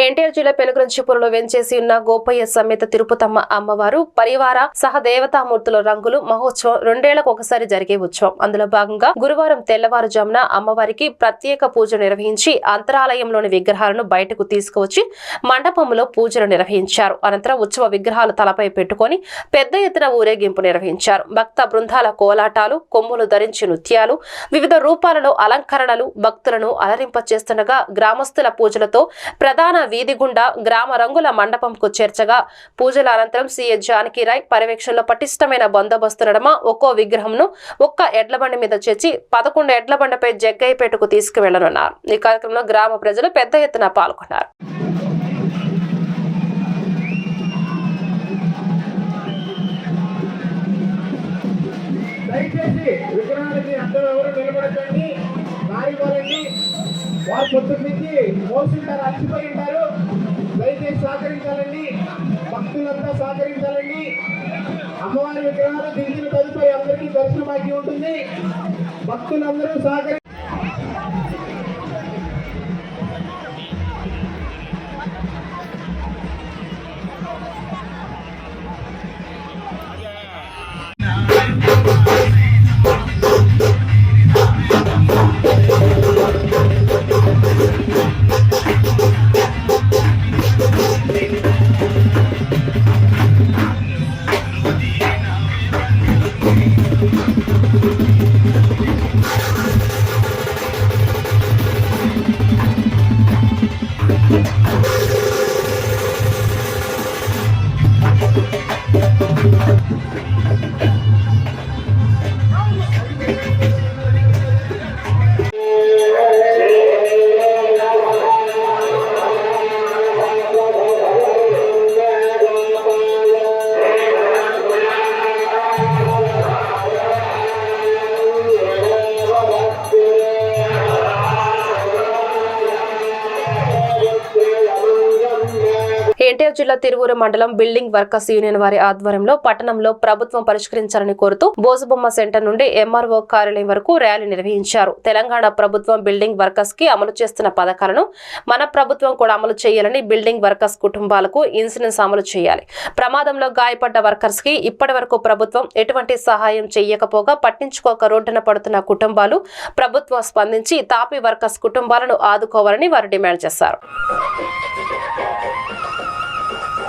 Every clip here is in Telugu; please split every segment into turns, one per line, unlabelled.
ఎన్టీఆర్ జిల్లా పెనుగురంచిపురంలో వెంచేసి ఉన్న గోపయ్య సమేత తిరుపతమ్మ అమ్మవారు పరివార సహ దేవతామూర్తుల రంగులు మహోత్సవం రెండేళ్ళకు ఒకసారి జరిగే ఉత్సవం. అందులో భాగంగా గురువారం తెల్లవారుజామున అమ్మవారికి ప్రత్యేక పూజ నిర్వహించి అంతరాలయంలోని విగ్రహాలను బయటకు తీసుకువచ్చి మండపంలో పూజలు నిర్వహించారు. అనంతరం ఉత్సవ విగ్రహాలు తలపై పెట్టుకొని పెద్ద ఎత్తున ఊరేగింపు నిర్వహించారు. భక్త బృందాల కోలాటాలు కొమ్ములు ధరించి నృత్యాలు వివిధ రూపాలలో అలంకరణలు భక్తులను అలరింపచేస్తుండగా గ్రామస్తుల పూజలతో ప్రధాన వీధి గుండా గ్రామ రంగుల మండపంకు చేర్చగా పూజల అనంతరం సీఎస్ జానకిరాయ్ పర్యవేక్షణలో పటిష్టమైన బందోబస్తు నడమ ఒక్కో విగ్రహంను ఒక్క ఎడ్లబండి మీద చేర్చి పదకొండు ఎడ్లబండపై జగ్గయ్యపేటకు తీసుకువెళ్ళనున్నారు. ఈ కార్యక్రమంలో గ్రామ ప్రజలు పెద్ద ఎత్తున పాల్గొన్నారు.
దయచేసి విగ్రహాలకి అందరూ ఎవరు నిలబడకండి. పారిపోరండి వారు పొద్దున్న నుంచి మోసుంటారు అలసిపోయి ఉంటారు. దయచేసి సహకరించాలండి. భక్తులంతా సహకరించాలండి. అమ్మవారి విగ్రహాలు దిగిన తదుపరి అందరికీ దర్శన భాగ్యం ఉంటుంది. భక్తులందరూ సహకరి Thank
ఎన్టీఆర్ జిల్లా తిరువూరు మండలం బిల్డింగ్ వర్కర్స్ యూనియన్ వారి ఆధ్వర్యంలో పట్టణంలో ప్రభుత్వం పరిష్కరించాలని కోరుతూ బోసుబొమ్మ సెంటర్ నుండి ఎంఆర్ఓ కార్యాలయం వరకు ర్యాలీ నిర్వహించారు. తెలంగాణ ప్రభుత్వం బిల్డింగ్ వర్కర్స్కి అమలు చేస్తున్న పథకాలను మన ప్రభుత్వం కూడా అమలు చేయాలని బిల్డింగ్ వర్కర్స్ కుటుంబాలకు ఇన్సూరెన్స్ అమలు చేయాలి. ప్రమాదంలో గాయపడ్డ వర్కర్స్కి ఇప్పటి వరకు ప్రభుత్వం ఎటువంటి సహాయం చేయకపోగా పట్టించుకోక రోడ్డున పడుతున్న కుటుంబాలు ప్రభుత్వం స్పందించి తాపీ వర్కర్స్ కుటుంబాలను ఆదుకోవాలని వారు డిమాండ్ చేశారు.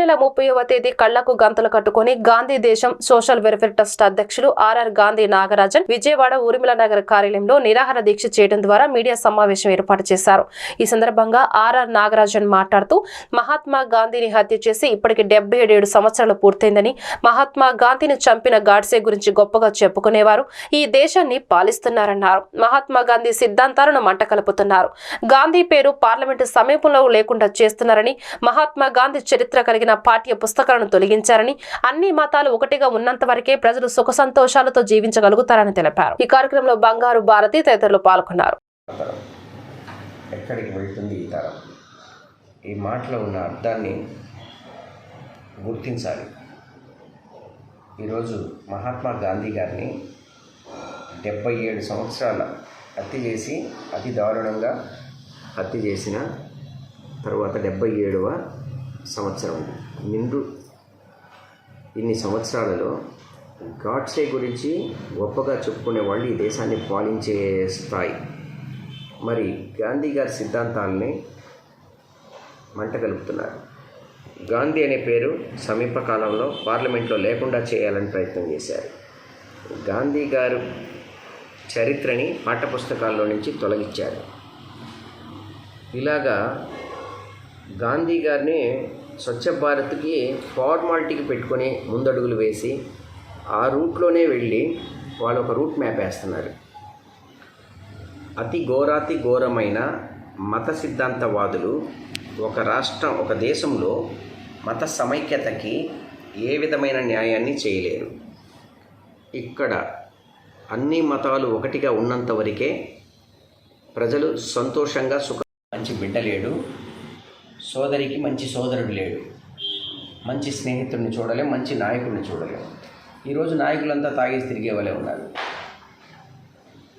నెల ముప్పైవ తేదీ కళ్ళకు గంతలు కట్టుకుని గాంధీ దేశం సోషల్ వెల్ఫేర్ ట్రస్ట్ అధ్యక్షులు ఆర్ఆర్ గాంధీ నాగరాజన్ విజయవాడ ఊర్మిళ నగర్ కార్యాలయంలో నిరాహార దీక్ష చేయడం ద్వారా మీడియా సమావేశం ఏర్పాటు చేశారు. ఈ సందర్భంగా ఆర్ఆర్ నాగరాజన్ మాట్లాడుతూ మహాత్మా గాంధీని హత్య చేసి ఇప్పటికి డెబ్బై ఏడు సంవత్సరాలు పూర్తయిందని మహాత్మా గాంధీని చంపిన గాడ్సే గురించి గొప్పగా చెప్పుకునేవారు ఈ దేశాన్ని పాలిస్తున్నారన్నారు. మహాత్మా గాంధీ సిద్ధాంతాలను మంట కలుపుతున్నారు గాంధీ పేరు పార్లమెంటు సమీపంలో లేకుండా చేస్తున్నారని మహాత్మా గాంధీ చరిత్ర కలిగిన పాఠ్య పుస్తకాలను తొలగించారని అన్ని మతాలు ఒకటిగా ఉన్నంత వరకే ప్రజలు సుఖ సంతోషాలతో జీవించగలుగుతారని తెలిపారు. ఈ కార్యక్రమంలో బంగారు భారతి తదితరులు పాల్గొన్నారు.
ఎక్కడికి వెళ్తుంది ఈ తరం? ఈ మాటలో ఉన్న అర్థాన్ని గుర్తించాలి. ఈరోజు మహాత్మా గాంధీ గారిని డెబ్బై ఏడు సంవత్సరాల హత్య చేసి అతి దారుణంగా హత్య చేసిన తర్వాత డెబ్బై ఏడవ సంవత్సరం. నిండు ఇన్ని సంవత్సరాలలో గాడ్సే గురించి గొప్పగా చెప్పుకునే వాళ్ళు ఈ దేశాన్ని పాలించే స్థాయి మరి గాంధీ గారి సిద్ధాంతాలని మంట కలుపుతున్నారు. గాంధీ అనే పేరు సమీప కాలంలో పార్లమెంట్లో లేకుండా చేయాలని ప్రయత్నం చేశారు. గాంధీ గారు చరిత్రని పాఠ్యపుస్తకాల్లో నుంచి తొలగించారు. ఇలాగా గాంధీ గారిని స్వచ్ఛ భారత్కి ఫార్మాలిటీకి పెట్టుకొని ముందడుగులు వేసి ఆ రూట్లోనే వెళ్ళి వాళ్ళు ఒక రూట్ మ్యాప్ వేస్తున్నారు. అతి ఘోరాతి ఘోరమైన మత సిద్ధాంతవాదులు ఒక రాష్ట్రం ఒక దేశంలో మత సమైక్యతకి ఏ విధమైన న్యాయాన్ని చేయలేరు. ఇక్కడ అన్ని మతాలు ఒకటిగా ఉన్నంత వరకే ప్రజలు సంతోషంగా సుఖ మంచి బిడ్డలేడు. సోదరికి మంచి సోదరుడు లేడు. మంచి స్నేహితుడిని చూడలేం మంచి నాయకుడిని చూడలేం. ఈరోజు నాయకులంతా తాగేసి తిరిగే వాళ్ళే ఉన్నారు.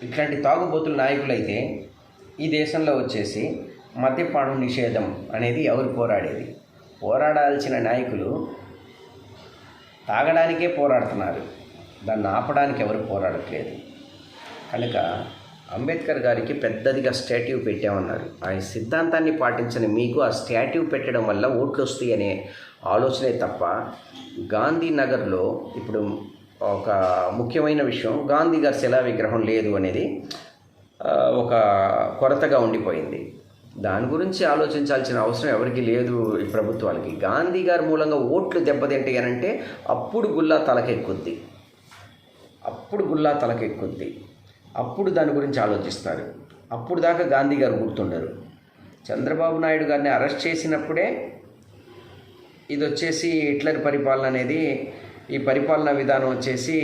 ఇట్లాంటి తాగుబోతుల నాయకులైతే ఈ దేశంలో వచ్చేసి మద్యపానం నిషేధం అనేది ఎవరు పోరాడేది? పోరాడాల్సిన నాయకులు తాగడానికే పోరాడుతున్నారు. దాన్ని ఆపడానికి ఎవరు పోరాడట్లేదు. కనుక అంబేద్కర్ గారికి పెద్దదిగా స్టాట్యూ పెట్టామన్నారు. ఆయన సిద్ధాంతాన్ని పాటించని మీకు ఆ స్టాట్యూ పెట్టడం వల్ల ఓట్లు వస్తాయి అనే ఆలోచనే తప్ప గాంధీనగర్లో ఇప్పుడు ఒక ముఖ్యమైన విషయం గాంధీ గారి శిలా విగ్రహం లేదు అనేది ఒక కొరతగా ఉండిపోయింది. దాని గురించి ఆలోచించాల్సిన అవసరం ఎవరికి లేదు ఈ ప్రభుత్వానికి. గాంధీ గారి మూలంగా ఓట్లు దెబ్బతింటాయి అని అంటే అప్పుడు గుల్లా తలకెక్కుద్ది. అప్పుడు గుల్లా తలకెక్కుద్ది. అప్పుడు దాని గురించి ఆలోచిస్తారు. అప్పుడు దాకా గాంధీ గారు గుర్తుండరు చంద్రబాబు నాయుడు గారిని అరెస్ట్ చేసినప్పుడే ఇది వచ్చేసి హిట్లర్ పరిపాలన అనేది ఈ పరిపాలనా విధానం వచ్చేసి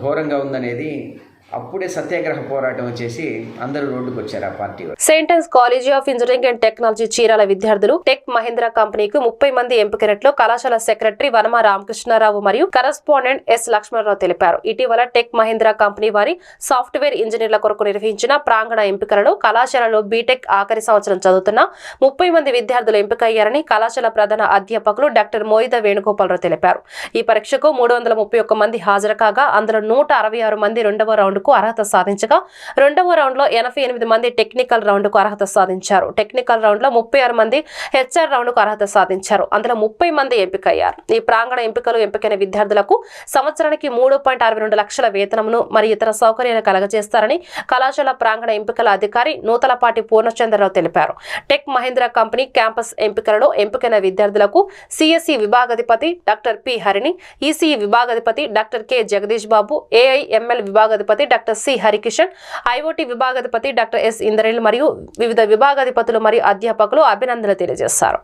ఘోరంగా ఉందనేది అప్పుడే సత్యాగ్రహ పోరాటం వచ్చేసి అందరూ రోడ్డుకు వచ్చారు ఆ party
saint Ann's college of engineering and technology Chirala విద్యార్థులు టెక్ మహేంద్ర కంపెనీకి ముప్పై మంది ఎంపికైనట్లు కళాశాల సెక్రటరీ వనమ రామకృష్ణారావు మరియు కరస్పాండెంట్ ఎస్ లక్ష్మణరావు తెలిపారు. ఇటీవల టెక్ మహేంద్ర కంపెనీ వారి సాఫ్ట్వేర్ ఇంజనీర్ల కొరకు నిర్వహించిన ప్రాంగణ ఎంపికలలో కళాశాలలో బీటెక్ ఆఖరి సంవత్సరం చదువుతున్న ముప్పై మంది విద్యార్థులు ఎంపికయ్యారని కళాశాల ప్రధాన అధ్యాపకులు డాక్టర్ మోయిద వేణుగోపాలరావు తెలిపారు. ఈ పరీక్షకు మూడు వందల ముప్పై ఒక్క మంది హాజరు కాగా అందులో నూట అరవై ఆరు మంది రెండవ రౌండ్ రౌండ్కు అర్హత సాధించగా రెండవ రౌండ్లో ఎనభై ఎనిమిది మంది టెక్నికల్ రౌండ్కు అర్హత సాధించారు. టెక్నికల్ రౌండ్లో ముప్పై ఆరు మంది హెచ్ఆర్ రౌండ్కు అర్హత సాధించారు. అందులో ముప్పై మంది ఎంపికయ్యారు. ఈ ప్రాంగణ ఎంపికలు ఎంపికైన విద్యార్థులకు సంవత్సరానికి మూడు పాయింట్ అరవై రెండు లక్షల వేతనమును మరియు ఇతర సౌకర్యాలు కలగజేస్తారని కళాశాల ప్రాంగణ ఎంపికల అధికారి నూతలపాటి పూర్ణచంద్రరావు తెలిపారు. టెక్ మహేంద్ర కంపెనీ క్యాంపస్ ఎంపికలలో ఎంపికైన విద్యార్థులకు సిఎస్ఈ విభాగాధిపతి doctor P Harini ECE విభాగాధిపతి doctor K Jagadish Babu AIML విభాగాధిపతి doctor C Harikishan IOT విభాగాధిపతి డాక్టర్ ఎస్ ఇంద్రనిల్ మరియు వివిధ విభాగాధిపతులు మరియు అధ్యాపకులు అభినందనలు తెలియజేశారు.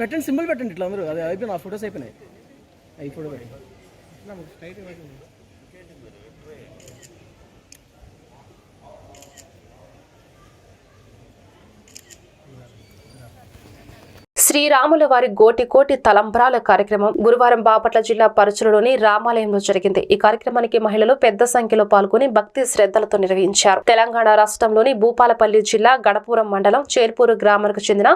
పెట్టండి సింబల్ పెట్టండి ఇట్లా అందరూ. అది అయిపోయిన ఆ ఫొటోస్ అయిపోయినాయి.
శ్రీరాముల వారి గోటి కోటి తలంబ్రాల కార్యక్రమం గురువారం బాపట్ల జిల్లా పరుచులలోని రామాలయంలో జరిగింది. ఈ కార్యక్రమానికి మహిళలు పెద్ద సంఖ్యలో పాల్గొని భక్తి శ్రద్ధలతో నిర్వహించారు. తెలంగాణ రాష్ట్రంలోని భూపాలపల్లి జిల్లా గణపురం మండలం చేర్పూరు గ్రామానికి చెందిన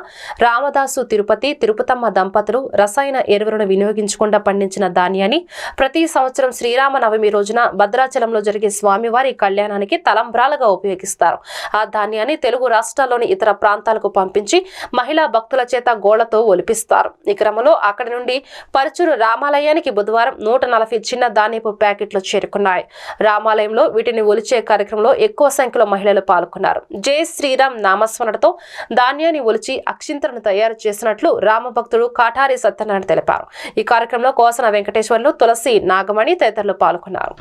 రామదాసు తిరుపతి తిరుపతమ్మ దంపతులు రసాయన ఎరువులను వినియోగించకుండా పండించిన ధాన్యాన్ని ప్రతి సంవత్సరం శ్రీరామ నవమి రోజున భద్రాచలంలో జరిగే స్వామివారి కళ్యాణానికి తలంబ్రాలుగా ఉపయోగిస్తారు. ఆ ధాన్యాన్ని తెలుగు రాష్ట్రాల్లోని ఇతర ప్రాంతాలకు పంపించి మహిళా భక్తుల చేత గోడ గోళ్ళతో ఒలిపిస్తారు. ఈ క్రమంలో అక్కడి నుండి పరుచూరు రామాలయానికి బుధవారం నూట నలభై చిన్న ధాన్యపు ప్యాకెట్లు చేరుకున్నాయి. రామాలయంలో వీటిని ఒలిచే కార్యక్రమంలో ఎక్కువ సంఖ్యలో మహిళలు పాల్గొన్నారు. జై శ్రీరామ్ నామస్మరణతో ధాన్యాన్ని ఒలిచి అక్షింతలను తయారు చేసినట్లు రామభక్తుడు కాఠారి సత్యనారాయణ తెలిపారు. ఈ కార్యక్రమంలో కోసన వెంకటేశ్వర్లు తులసి నాగమణి తదితరులు పాల్గొన్నారు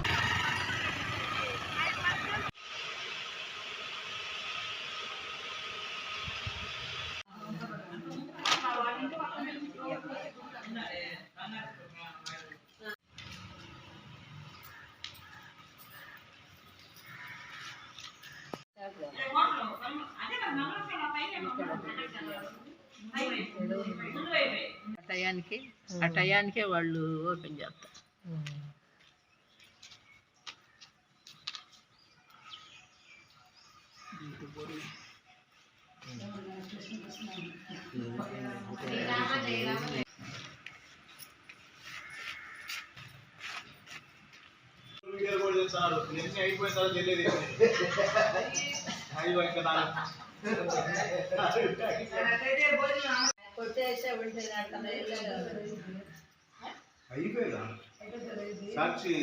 ఆ టయానికి ఆ టయానికే వాళ్ళు ఓపెన్ చేస్తారు.
అయిపోయిన తర్వాత తెలియదు అయ్యో అయిపోయేదా? సాక్షి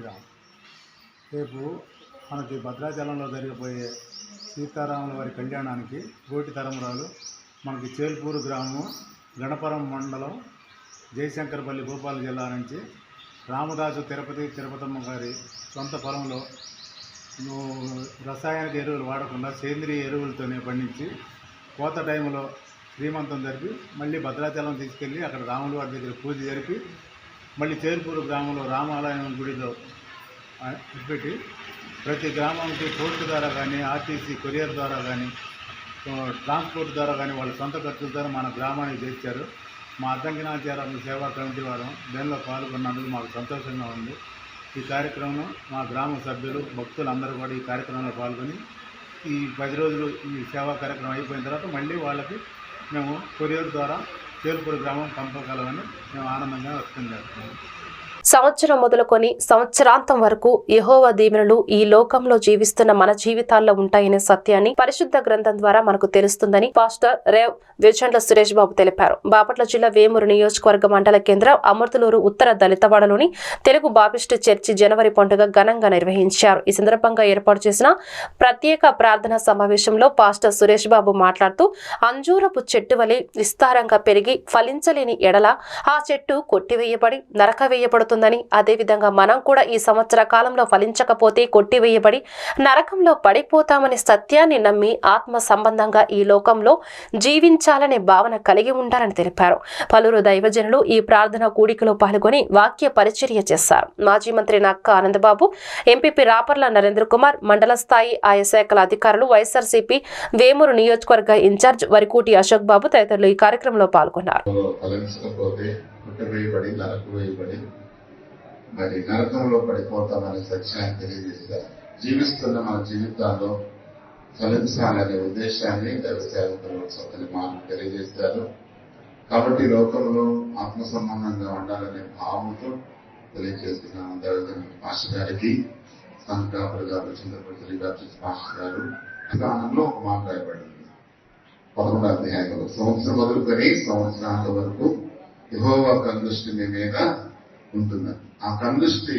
శ్రీరామ్. రేపు మనకి భద్రాచలంలో జరిగిపోయే సీతారాముల వారి కళ్యాణానికి గోటి తరమురాలు మనకి చేల్పూరు గ్రామం గణపురం మండలం జయశంకర్పల్లి భూపాల జిల్లా నుంచి రామదాసు తిరుపతి తిరుపతమ్మ గారి సొంత పొలంలో రసాయనిక ఎరువులు వాడకుండా సేంద్రియ ఎరువులతోనే పండించి కోత టైంలో శ్రీమంతం జరిపి మళ్ళీ భద్రాచలం తీసుకెళ్ళి అక్కడ రాముల వారి దగ్గర పూజ జరిపి మళ్ళీ చేరుపూరు గ్రామంలో రామాలయం గుడిలో పెట్టి ప్రతి గ్రామానికి పోస్ట్ ద్వారా కానీ ఆర్టీసీ కొరియర్ ద్వారా కానీ ట్రాన్స్పోర్ట్ ద్వారా కానీ వాళ్ళ సొంత ఖర్చుల ద్వారా మన గ్రామానికి తెచ్చారు మా అద్దంకినాచారం సేవా కమిటీ వారు దీనిలో పాల్గొన్నందుకు మాకు సంతోషంగా ఉంది. ఈ కార్యక్రమం మా గ్రామ సభ్యులు భక్తులు అందరూ కూడా ఈ కార్యక్రమంలో పాల్గొని ఈ పది రోజులు ఈ సేవా కార్యక్రమం అయిపోయిన తర్వాత మళ్ళీ వాళ్ళకి మేము కొరియర్ ద్వారా చేరుపూరు గ్రామం పంపగలమని మేము ఆనందంగా వ్యక్తం చేస్తున్నాము
సంవత్సరం మొదలుకొని సంవత్సరాంతం వరకు యహోవ దీవెనలు ఈ లోకంలో జీవిస్తున్న మన జీవితాల్లో ఉంటాయనే సత్యాన్ని పరిశుద్ధ గ్రంథం ద్వారా మనకు తెలుస్తుందని పాస్టర్ రేవ్ విజండ్ల సురేష్ బాబు తెలిపారు. బాపట్ల జిల్లా వేమూరు నియోజకవర్గ మండల కేంద్రం అమృతలూరు ఉత్తర దళితవాడలోని తెలుగు బాపిస్టు చర్చి జనవరి పండుగ ఘనంగా నిర్వహించారు. ఈ సందర్భంగా ఏర్పాటు చేసిన ప్రత్యేక ప్రార్థన సమావేశంలో పాస్టర్ సురేష్ బాబు మాట్లాడుతూ అంజూరపు చెట్టు వలె విస్తారంగా పెరిగి ఫలించలేని ఎడల ఆ చెట్టు కొట్టివేయబడి నరక వేయబడుతుంది వేయబడుతుందని అదేవిధంగా మనం కూడా ఈ సంవత్సర కాలంలో ఫలించకపోతే కొట్టివేయబడి నరకంలో పడిపోతామనే సత్యాన్ని నమ్మి ఆత్మ సంబంధంగా ఈ లోకంలో జీవించాలనే భావన కలిగి ఉండాలని తెలిపారు. పలువురు దైవజనులు ఈ ప్రార్థన కూడికలో పాల్గొని వాక్య పరిచర్య చేశారు. మాజీ మంత్రి నక్క ఆనందబాబు ఎంపీపీ రాపర్ల నరేంద్ర కుమార్ మండల స్థాయి ఆయా శాఖల అధికారులు వైఎస్ఆర్సీపీ వేమూరు నియోజకవర్గ ఇన్ఛార్జ్ వరికూటి అశోక్ బాబు తదితరులు ఈ కార్యక్రమంలో పాల్గొన్నారు
ఫలించకపోతే పుట్టవేయబడి నరకు వేయబడి మరి నరకంలో పడిపోతామనే సత్యాన్ని తెలియజేశారు జీవిస్తున్న మన జీవితాల్లో ఫలించాలనే ఉద్దేశాన్ని దైవసేవకులు సొంతని మాకు తెలియజేశారు కాబట్టి లోకంలో ఆత్మ సంబంధంగా ఉండాలనే భావంతో తెలియజేస్తున్నాము. దైవజన మాస్టర్ గారికి సంకాపులు గారు చంద్రపతి గారు మాస్టర్ గారు స్థానంలో ఒక మాట రాయబడింది. పదకొండవ అధ్యాయంలో సంవత్సరం మొదలుకొని సంవత్సరాల వరకు యహోవా కందృష్టి మీద ఉంటుంది ఆ కనుదృష్టి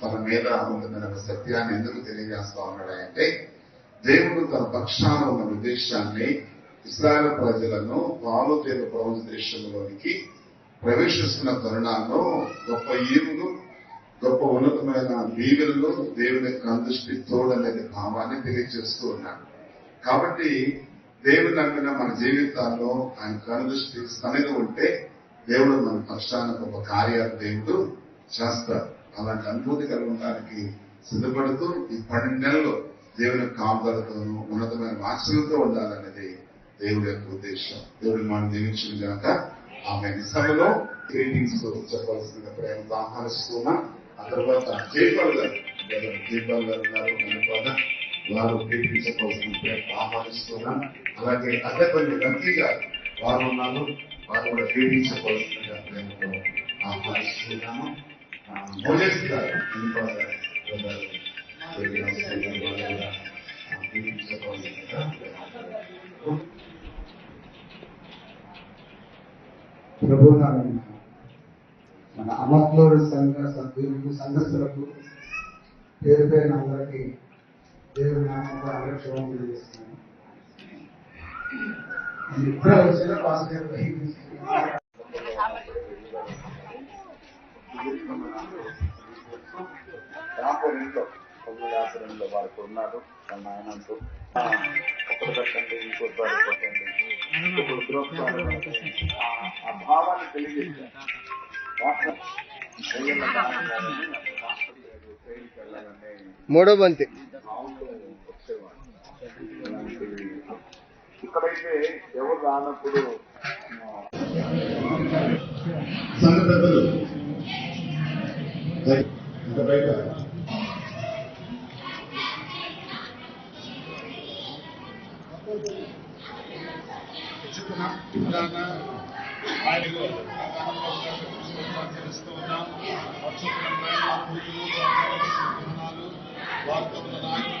తన మీద ఉంటుందనే ఒక సత్యాన్ని ఎందుకు తెలియజేస్తా ఉన్నాడు అంటే దేవుడు తన పక్షాన ఉన్న ఉద్దేశాన్ని ఇస్రాయల్ ప్రజలను పాలు తేలు ప్రవచ దేశంలోనికి ప్రవేశిస్తున్న తరుణాల్లో గొప్ప ఈవులు గొప్ప ఉన్నతమైన దీవెనలు దేవుని కనుదృష్టి తోడనేది భావాన్ని తెలియజేస్తూ ఉన్నాడు కాబట్టి దేవుని నమ్మిన మన జీవితాల్లో ఆయన కనుదృష్టి సన్నిధి ఉంటే దేవుడు మన పక్షానికి ఒక కార్యాలు దేవుడు చేస్తాడు అలాంటి అనుభూతి కలగడానికి సిద్ధపడుతూ ఈ పన్నెండు నెలలు దేవుని కాపుదలతోనూ ఉన్నతమైన వాక్సులతో ఉండాలనేది దేవుడి యొక్క ఉద్దేశం. దేవుడు మనం దీవించిన కనుక ఆమె సభలో గ్రీటింగ్స్ చెప్పాల్సిన ప్రేమతో ఆహ్వానిస్తున్నా ఆ తర్వాత జైపాల్ గారు జైపాల్ గారు ఉన్నారు. మన వారు గ్రీటింగ్స్ చెప్పాల్సిన ప్రేమతో ఆహ్వానిస్తున్నా అలాగే అద్దెపల్లి కొన్ని గారు వారు ఉన్నారు. వారు కూడా గ్రీటింగ్స్ ప్రేమతో ఆహ్వానిస్తున్నాము. ఆ, గారు జైపాల్
మన అమర్లోడు సంఘ సభ్యులకు సంఘస్థులకు పేరు పేరున అందరికీ దేవుని నామంలో అలక్ష్యం తెలియజేస్తున్నాను ఇప్పుడే
వారికి ఉన్నారు వాళ్ళ నాయనంతో ఒకటి పెట్టండి ఇంకోటి పెట్టండి
ఇప్పుడు ఆ- భావాన్ని
మూడో బంతి.
ఇక్కడైతే ఎవరు రానప్పుడు
ఆయనకు తెలుస్తూ ఉన్నాం వార్తల నాయకులు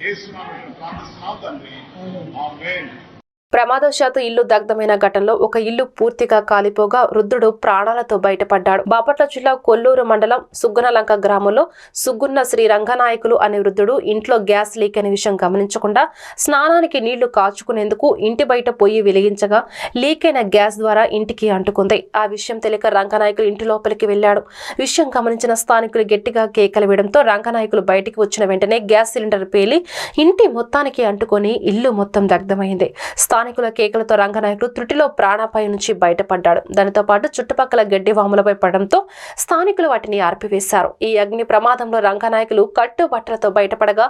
గాయించండి ఏసునామని ప్రార్థిస్తున్నాం తండ్రి ఆమేన్
ప్రమాదవశాత్తు ఇల్లు దగ్ధమైన ఘటనలో ఒక ఇల్లు పూర్తిగా కాలిపోగా వృద్ధుడు ప్రాణాలతో బయటపడ్డాడు. బాపట్ల జిల్లా కొల్లూరు మండలం సుగ్గనలంక గ్రామంలో సుగ్గున్న శ్రీ రంగనాయకులు అనే వృద్ధుడు ఇంట్లో గ్యాస్ లీక్ అనే విషయం గమనించకుండా స్నానానికి నీళ్ళు కాచుకునేందుకు ఇంటి బయట పొయ్యి వెలిగించగా లీక్ అయిన గ్యాస్ ద్వారా ఇంటికి అంటుకుంది. ఆ విషయం తెలియక రంగనాయకులు ఇంటి లోపలికి వెళ్ళాడు విషయం గమనించిన స్థానికులు గట్టిగా కేకలు వేయడంతో రంగనాయకులు బయటికి వచ్చిన వెంటనే గ్యాస్ సిలిండర్ పేలి ఇంటి మొత్తానికి అంటుకొని ఇల్లు మొత్తం దగ్ధమైంది. స్థానికుల కేకలతో రంగనాయకుడు త్రుటిలో ప్రాణాపాయం నుంచి బయటపడ్డాడు. దానితో పాటు చుట్టుపక్కల గడ్డి వాములపై పడడంతో స్థానికులు వాటిని ఆర్పివేశారు. ఈ అగ్ని ప్రమాదంలో రంగనాయకులు కట్టుబట్టలతో బయటపడగా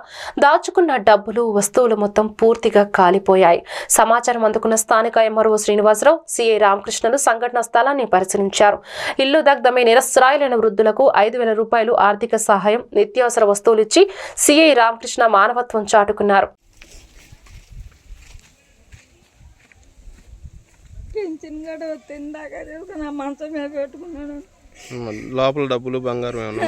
దాచుకున్న డబ్బులు వస్తువులు మొత్తం పూర్తిగా కాలిపోయాయి. సమాచారం అందుకున్న స్థానిక ఎంఆర్ఓ శ్రీనివాసరావు సిఐ రామకృష్ణలు సంఘటన స్థలాన్ని పరిశీలించారు. ఇల్లు దగ్ధమై నిరస్రాయులైన వృద్ధులకు ఐదు వేల రూపాయలు ఆర్థిక సహాయం నిత్యావసర వస్తువులు ఇచ్చి సిఐ రామకృష్ణ మానవత్వం చాటుకున్నారు.
పింఛన్ గడు తిందాక నా మంచం మీద పెట్టుకున్నాను.
లోపల డబ్బులు బంగారం ఏమన్నా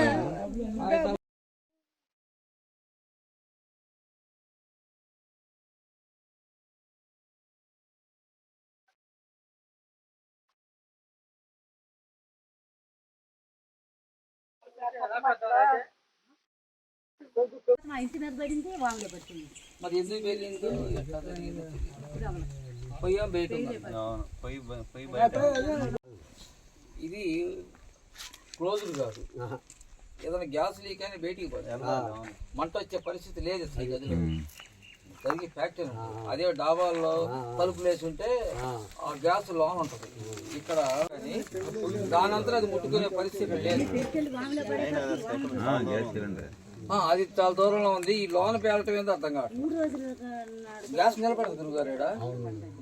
మా ఇంటి మీద పడింది వాంగ్లో పట్టింది
మరి ఎందుకు వెళ్ళిందో పొయ్యం బయట. ఇది క్లోజ్డ్ కాదు. ఏదైనా గ్యాస్ లీక్ అయినా బయటికి మంట వచ్చే పరిస్థితి లేదు అసలు ఈ గదిలో. జరిగి ఫ్యాక్టరీ అదే డాబాల్లో తలుపులు వేసి ఉంటే ఆ. గ్యాస్ లోన్ ఉంటుంది. ఇక్కడ కానీ దానంతా అది ముట్టుకునే పరిస్థితి లేదు. ఆ, అది చాలా దూరంలో ఉంది. ఈ లోన పేలటం ఏందో అర్థం కాదు గ్యాస్ నిలబడదు గురుగారేడా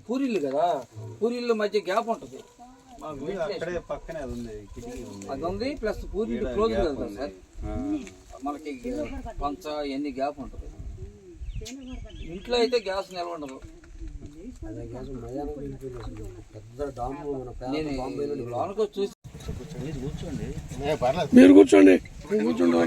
పూరిల్లు కదా? పూరిల్లు మధ్య గ్యాప్ ఉంటుంది. అది ఉంది ప్లస్ పూరిల్లు క్లోజ్ కదా సార్? మనకి పంచ ఎన్ని గ్యాప్ ఉంటుంది? ఇంట్లో అయితే గ్యాస్ నిల్వ ఉండదు నేను లోనకు చూసి
మీరు కూర్చోండి. కూర్చోండి.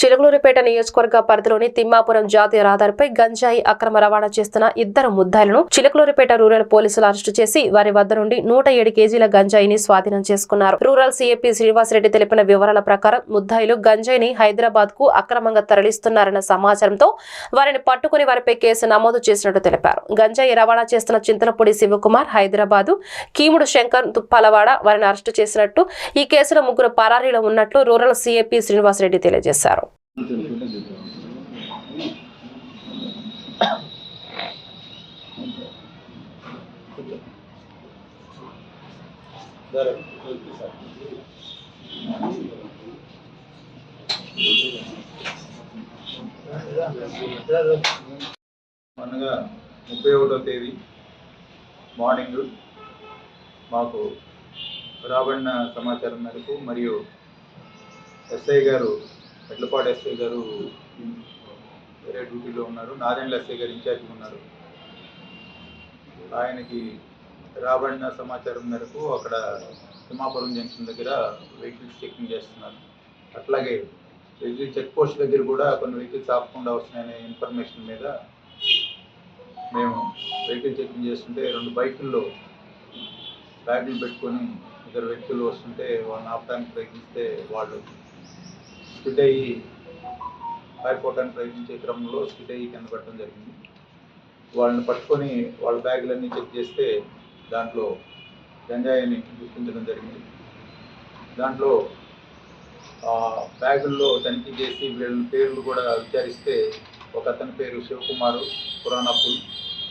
చిలుకలూరిపేట నియోజకవర్గ పరిధిలోని తిమ్మాపురం జాతీయ రహదారిపై గంజాయి అక్రమ రవాణా చేస్తున్న ఇద్దరు ముద్దాయిలను చిలుకలూరిపేట రూరల్ పోలీసులు అరెస్టు చేసి వారి వద్ద నుండి నూట ఏడు కేజీల గంజాయిని స్వాధీనం చేసుకున్నారు. రూరల్ సీఏపీ శ్రీనివాసరెడ్డి తెలిపిన వివరాల ప్రకారం ముద్దాయిలు గంజాయిని హైదరాబాద్కు అక్రమంగా తరలిస్తున్నారన్న సమాచారంతో వారిని పట్టుకుని వారిపై కేసు నమోదు చేసినట్టు తెలిపారు. గంజాయి రవాణా చేస్తున్న చింతలపూడి శివకుమార్ హైదరాబాదు కీముడు శంకర్ తుప్పలవాడ వారిని అరెస్టు చేసినట్టు ఈ కేసులో ముగ్గురు పరారీలో ఉన్నట్లు రూరల్ సీఏపీ శ్రీనివాసరెడ్డి తెలియజేశారు.
అనగా ముప్పై ఒకటో తేదీ మార్నింగ్ మాకు రాబడిన సమాచారం మేరకు మరియు ఎస్ఐ గారు ఎడ్లపాడు ఎస్ఐ గారు వేరే డ్యూటీలో ఉన్నారు. నారాయణ ఎస్ఐ గారు ఇన్ఛార్జ్ ఉన్నారు. ఆయనకి రాబడిన సమాచారం మేరకు అక్కడ తిమ్మాపురం జంక్షన్ దగ్గర వెహికల్స్ చెకింగ్ చేస్తున్నారు. అట్లాగే
వెహికల్ చెక్ పోస్ట్ దగ్గర కూడా కొన్ని వెహికల్స్ ఆపకుండా వస్తున్నాయనే ఇన్ఫర్మేషన్ మీద మేము వెహికల్ చెకింగ్ చేస్తుంటే రెండు బైకుల్లో బ్యాగులు పెట్టుకొని ఇద్దరు వ్యక్తులు వస్తుంటే వాళ్ళని ఆపడానికి ప్రయత్నిస్తే వాళ్ళు స్కిడ్ అయ్యి పారిపోవడానికి ప్రయత్నించే క్రమంలో స్కిడ్ అయ్యి కింద పెట్టడం జరిగింది. వాళ్ళని పట్టుకొని వాళ్ళ బ్యాగులన్నీ చెక్ చేస్తే దాంట్లో గంజాయిని గుర్తించడం జరిగింది. దాంట్లో ఆ, బ్యాగుల్లో తనిఖీ చేసి వీళ్ళ పేర్లు కూడా విచారిస్తే ఒక అతని పేరు శివకుమారు పురాణపుల్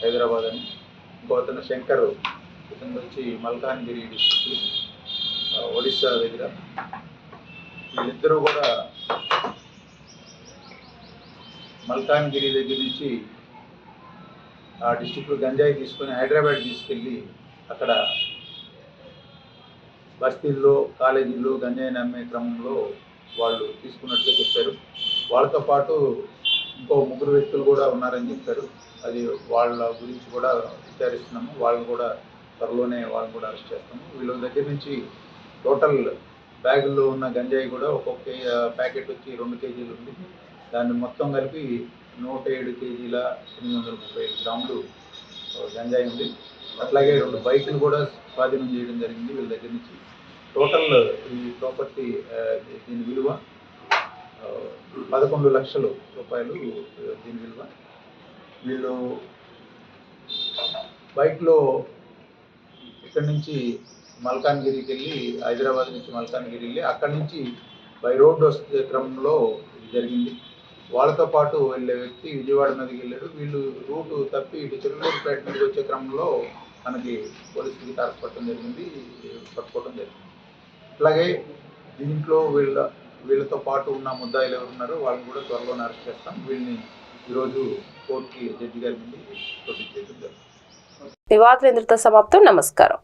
హైదరాబాద్ అని. ఇంకో అతను శంకర్ ఇతను వచ్చి మల్కాన్గిరి డిస్ట్రిక్ట్ ఒడిస్సా దగ్గర. వీళ్ళిద్దరూ కూడా మల్కాన్గిరి దగ్గర నుంచి ఆ డిస్టిక్లో గంజాయి తీసుకొని హైదరాబాద్ తీసుకెళ్ళి అక్కడ బస్తీల్లో కాలేజీల్లో గంజాయిని అమ్మే క్రమంలో వాళ్ళు తీసుకున్నట్టుగా చెప్పారు. వాళ్ళతో పాటు ఇంకో ముగ్గురు వ్యక్తులు కూడా ఉన్నారని చెప్పారు. అది వాళ్ళ గురించి కూడా విచారిస్తున్నాము. వాళ్ళని కూడా త్వరలోనే వాళ్ళని కూడా అరెస్ట్ చేస్తాము. వీళ్ళ దగ్గర నుంచి టోటల్ బ్యాగుల్లో ఉన్న గంజాయి కూడా ఒక్కొక్క ప్యాకెట్ వచ్చి రెండు కేజీలు ఉంది. దాన్ని మొత్తం కలిపి నూట ఏడు కేజీల ఎనిమిది వందల ముప్పై ఐదు గ్రాములు గంజాయి ఉంది. అట్లాగే రెండు బైకులు కూడా స్వాధీనం చేయడం జరిగింది వీళ్ళ దగ్గర నుంచి. టోటల్ ఈ ప్రాపర్టీ దీని విలువ పదకొండు లక్షలు రూపాయలు దీని విలువ. వీళ్ళు బైక్లో ఇక్కడి నుంచి మల్కాన్గిరికి వెళ్ళి హైదరాబాద్ నుంచి మల్కాన్గిరి వెళ్ళి అక్కడి నుంచి బై రోడ్ వస్తే క్రమంలో ఇది జరిగింది. వాళ్ళతో పాటు వెళ్ళే వ్యక్తి విజయవాడ మీదకి వెళ్ళాడు. వీళ్ళు రూటు తప్పి ఇటు చిరులూరుపేట మీదకి వచ్చే క్రమంలో మనకి పోలీసులకి తారసపడటం జరిగింది పట్టుకోవడం జరిగింది. అట్లాగే దీంట్లో వీళ్ళ వీళ్ళతో పాటు ఉన్న ముద్దాయిలు ఎవరు ఉన్నారో వాళ్ళని కూడా త్వరలోనే అరెస్ట్ చేస్తాం. వీళ్ళని ఈరోజు కోర్టుకి జడ్జి గారి నుండి ప్రొడ్యూస్ చేయడం
ఇంద్రతో సమాప్తం. నమస్కారం.